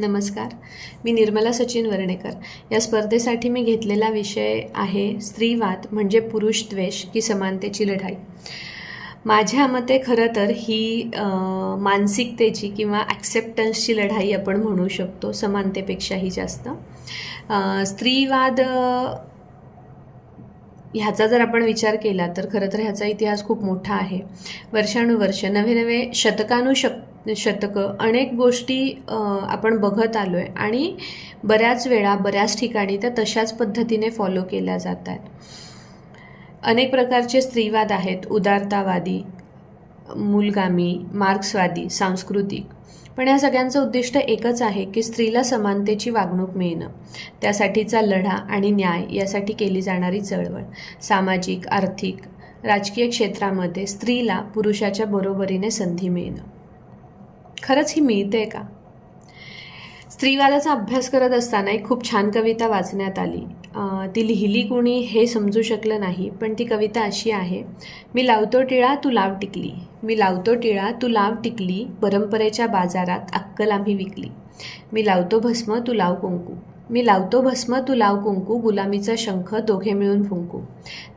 नमस्कार. मी निर्मला सचिन वर्णेकर या स्पर्धेसाठी मी घेतलेला विषय आहे स्त्रीवाद म्हणजे पुरुष द्वेष की समानतेची लढाई. माझ्या मते खरं तर ही मानसिकतेची किंवा ॲक्सेप्टन्सची लढाई आपण म्हणू शकतो समानतेपेक्षाही जास्त. स्त्रीवाद ह्याचा जर आपण विचार केला तर खरं तर ह्याचा इतिहास खूप मोठा आहे. वर्षानुवर्ष नवे नवे शतकानुशक शतकं. अनेक गोष्टी आपण बघत आलो आहे आणि बऱ्याच वेळा बऱ्याच ठिकाणी त्या तशाच पद्धतीने फॉलो केल्या जात आहेत अनेक प्रकारचे स्त्रीवाद आहेत. उदारतावादी मूलगामी मार्क्सवादी सांस्कृतिक. पण या सगळ्यांचं उद्दिष्ट एकच आहे की स्त्रीला समानतेची वागणूक मिळणं. त्यासाठीचा लढा आणि न्याय यासाठी केली जाणारी चळवळ. सामाजिक आर्थिक राजकीय क्षेत्रामध्ये स्त्रीला पुरुषाच्या बरोबरीने संधी मिळणं. खरंच ही मिळते का? स्त्रीवादाचा अभ्यास करत असताना एक खूप छान कविता वाचण्यात आली. ती लिहिली कोणी हे समजू शकलं नाही पण ती कविता अशी आहे मी लावतो टिळा तू लाव टिकली. मी लावतो टिळा तू लाव टिकली. परंपरेच्या बाजारात अक्कल आम्ही विकली. मी लावतो भस्म तू लाव कुंकू. मी लावतो भस्म तू लाव कुंकू. गुलामीचा शंख दोघे मिळून फुंकू.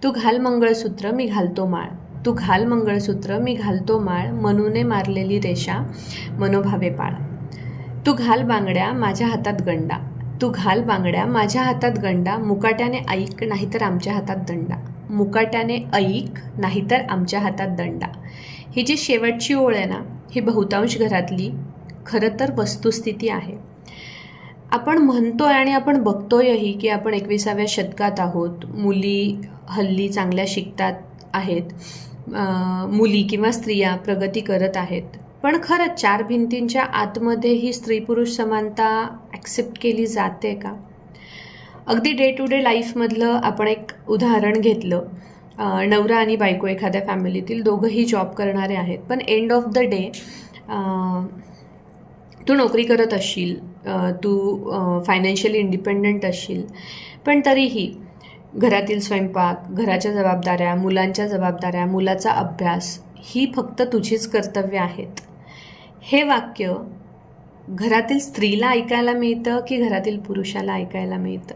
तू घाल मंगळसूत्र मी घालतो माळ. तू घाल मंगळसूत्र मी घालतो माळ मनूने मारलेली रेषा मनोभावे पाळ. तू घाल बांगड्या माझ्या हातात गंडा. तू घाल बांगड्या माझ्या हातात गंडा मुकाट्याने ऐक नाहीतर आमच्या हातात दंडा. मुकाट्याने ऐक नाहीतर आमच्या हातात दंडा. ही जी शेवटची ओळ आहे ना ही बहुतांश घरातली खरं तर वस्तुस्थिती आहे. आपण म्हणतोय आणि आपण बघतोयही की आपण एकविसाव्या शतकात आहोत. मुली हल्ली चांगल्या शिकतात आहेत. मुली किंवा स्त्रिया प्रगती करत आहेत. पण खरंच चार भिंतींच्या आतमध्ये ही स्त्री पुरुष समानता ॲक्सेप्ट केली जाते का? अगदी डे टू डे लाईफमधलं आपण एक उदाहरण घेतलं. नवरा आणि बायको एखाद्या फॅमिलीतील दोघंही जॉब करणारे आहेत. पण एंड ऑफ द डे तू नोकरी करत असशील तू फायनान्शियली इंडिपेंडंट असशील. पण तरीही घरातील स्वयंपाक घराच्या जबाबदाऱ्या मुलांच्या जबाबदाऱ्या मुलाचा अभ्यास ही फक्त तुझीच कर्तव्य आहेत. हे वाक्य घरातील स्त्रीला ऐकायला मिळतं की घरातील पुरुषाला ऐकायला मिळतं?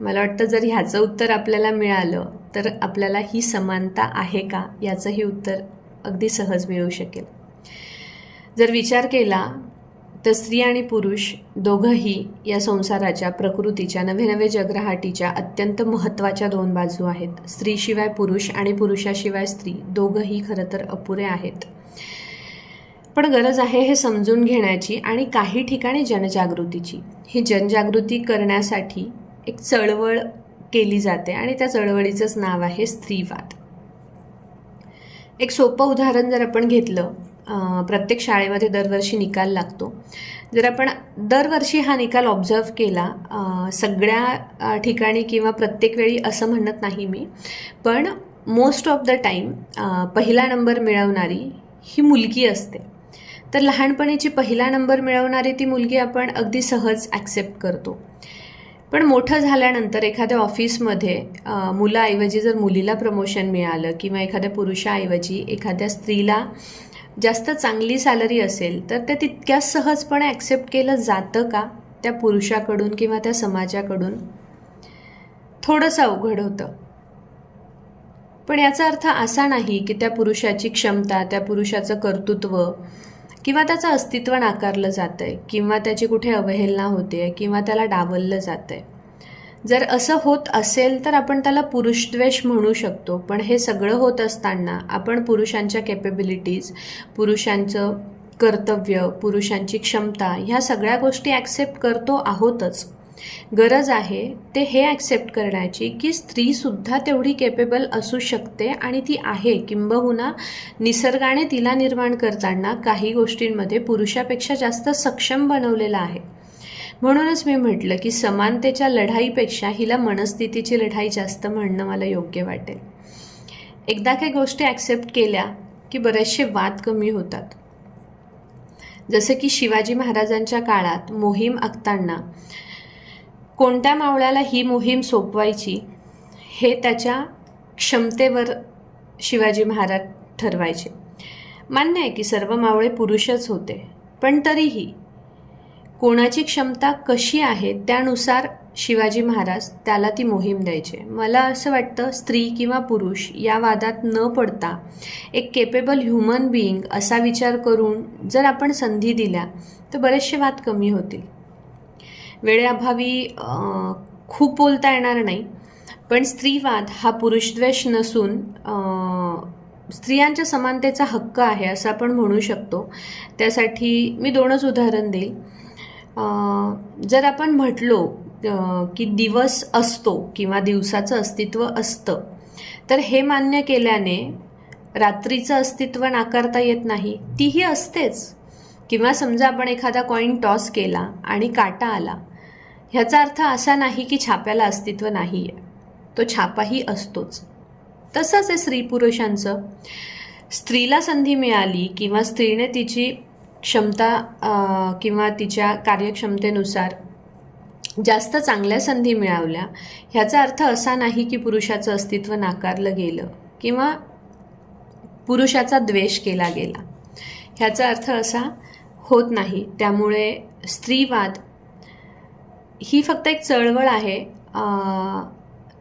मला वाटतं जर ह्याचं उत्तर आपल्याला मिळालं तर आपल्याला ही समानता आहे का? याचंही उत्तर अगदी सहज मिळू शकेल. जर विचार केला तर स्त्री आणि पुरुष दोघंही या संसाराच्या प्रकृतीच्या नवे नवे जगराहाटीच्या अत्यंत महत्त्वाच्या दोन बाजू आहेत. स्त्रीशिवाय पुरुष आणि पुरुषाशिवाय स्त्री दोघंही खरं तर अपुरे आहेत. पण गरज आहे हे समजून घेण्याची आणि काही ठिकाणी जनजागृतीची. ही जनजागृती करण्यासाठी एक चळवळ केली जाते आणि त्या चळवळीचंच नाव आहे स्त्रीवाद. एक सोपं उदाहरण जर आपण घेतलं प्रत्येक शाळेमध्ये दरवर्षी निकाल लागतो. जर आपण दरवर्षी हा निकाल ऑब्झर्व केला सगळ्या ठिकाणी किंवा प्रत्येक वेळी असं म्हणत नाही मी पण मोस्ट ऑफ द टाईम पहिला नंबर मिळवणारी ही मुलगी असते. तर लहानपणीची पहिला नंबर मिळवणारी ती मुलगी आपण अगदी सहज ॲक्सेप्ट करतो. पण मोठं झाल्यानंतर एखाद्या ऑफिसमध्ये मुलाऐवजी जर मुलीला प्रमोशन मिळालं किंवा एखाद्या पुरुषाऐवजी एखाद्या स्त्रीला जास्त चांगली सॅलरी असेल तर ते तितक्या सहजपणे ॲक्सेप्ट केलं जातं का? त्या पुरुषाकडून किंवा त्या समाजाकडून? थोडंसं अवघड होतं. पण याचा अर्थ असा नाही की त्या पुरुषाची क्षमता त्या पुरुषाचं कर्तृत्व किंवा त्याचं अस्तित्व नाकारलं जातं आहे किंवा त्याची कुठे अवहेलना होते किंवा त्याला डावललं जातं आहे जर असं होत असेल तर आपण त्याला पुरुषद्वेष म्हणू शकतो. पण हे सगळं होत असताना आपण पुरुषांच्या कॅपेबिलिटीज पुरुषांचं कर्तव्य पुरुषांची क्षमता ह्या सगळ्या गोष्टी ॲक्सेप्ट करतो आहोतच. गरज आहे ते हे ॲक्सेप्ट करण्याची की स्त्रीसुद्धा तेवढी केपेबल असू शकते आणि ती आहे किंबहुना निसर्गाने तिला निर्माण करताना काही गोष्टींमध्ये पुरुषापेक्षा जास्त सक्षम बनवलेलं आहे. म्हणूनच मी म्हटलं की समानतेच्या लढाईपेक्षा हिला मनस्थितीची लढाई जास्त म्हणणं मला योग्य वाटेल. एकदा काही गोष्टी ॲक्सेप्ट केल्या की बरेचसे वाद कमी होतात. जसं की शिवाजी महाराजांच्या काळात मोहीम आखताना कोणत्या मावळ्याला ही मोहीम सोपवायची हे त्याच्या क्षमतेवर शिवाजी महाराज ठरवायचे. मान्य आहे की सर्व मावळे पुरुषच होते पण तरीही कोणाची क्षमता कशी आहे त्यानुसार शिवाजी महाराज त्याला ती मोहीम द्यायचे. मला असं वाटतं स्त्री किंवा पुरुष या वादात न पडता एक केपेबल ह्युमन बिईंग असा विचार करून जर आपण संधी दिल्या तर बरेचसे वाद कमी होतील. वेळेअभावी खूप बोलता येणार नाही पण स्त्रीवाद हा पुरुषद्वेष नसून स्त्रियांच्या समानतेचा हक्क आहे असं आपण म्हणू शकतो. त्यासाठी मी दोनच उदाहरण देईल. जर आपण म्हटलो की दिवस असतो किंवा दिवसाचं अस्तित्व असतं तर हे मान्य केल्याने रात्रीचं अस्तित्व नाकारता येत नाही. तीही असतेच. किंवा समजा आपण एखादा कॉईन टॉस केला आणि काटा आला ह्याचा अर्थ असा नाही की छाप्याला अस्तित्व नाही आहे तो छापाही असतोच. तसंच आहे स्त्री पुरुषांचं. स्त्रीला संधी मिळाली किंवा स्त्रीने तिची क्षमता किंवा तिच्या कार्यक्षमतेनुसार जास्त चांगल्या संधी मिळवल्या ह्याचा अर्थ असा नाही की पुरुषाचं अस्तित्व नाकारलं गेलं किंवा पुरुषाचा द्वेष केला गेला. ह्याचा अर्थ असा होत नाही. त्यामुळे स्त्रीवाद ही फक्त एक चळवळ आहे.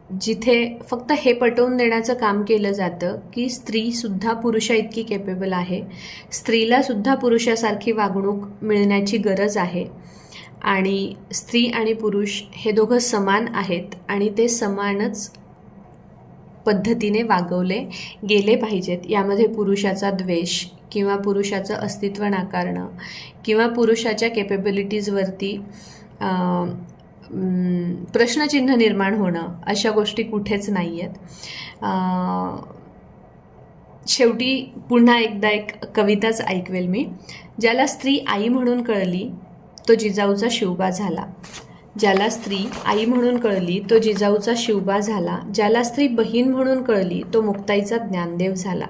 जिथे फक्त हे पटवून देण्याचं काम केलं जातं की स्त्रीसुद्धा पुरुषा इतकी केपेबल आहे. स्त्रीलासुद्धा पुरुषासारखी वागणूक मिळण्याची गरज आहे. आणि स्त्री आणि पुरुष हे दोघं समान आहेत आणि ते समानच पद्धतीने वागवले गेले पाहिजेत. यामध्ये पुरुषाचा द्वेष किंवा पुरुषाचं अस्तित्व नाकारणं किंवा पुरुषाच्या केपेबिलिटीजवरती प्रश्नचिन्ह निर्माण होणं अशा गोष्टी कुठेच नाही आहेत शेवटी पुन्हा एकदा एक कविताच ऐकवेल मी ज्याला स्त्री आई म्हणून कळली तो जिजाऊचा शिवबा झाला. ज्याला स्त्री आई म्हणून कळली तो जिजाऊचा शिवबा झाला. ज्याला स्त्री बहीण म्हणून कळली तो मुक्ताईचा ज्ञानदेव झाला.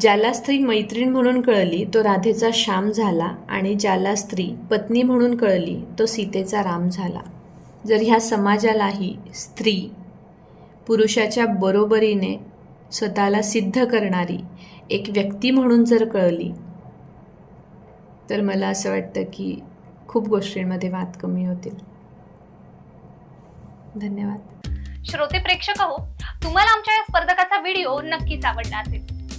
ज्याला स्त्री मैत्रीण म्हणून कळली तो राधेचा श्याम झाला आणि ज्याला स्त्री पत्नी म्हणून कळली तो सीतेचा राम झाला. जर ह्या समाजालाही स्त्री पुरुषाच्या बरोबरीने स्वतःला सिद्ध करणारी एक व्यक्ती म्हणून जर कळली तर मला असं वाटतं की खूप गोष्टींमध्ये वाद कमी होतील. धन्यवाद. श्रोते प्रेक्षक हो तुम्हाला आमच्या या स्पर्धकाचा व्हिडिओ नक्कीच आवडला असेल.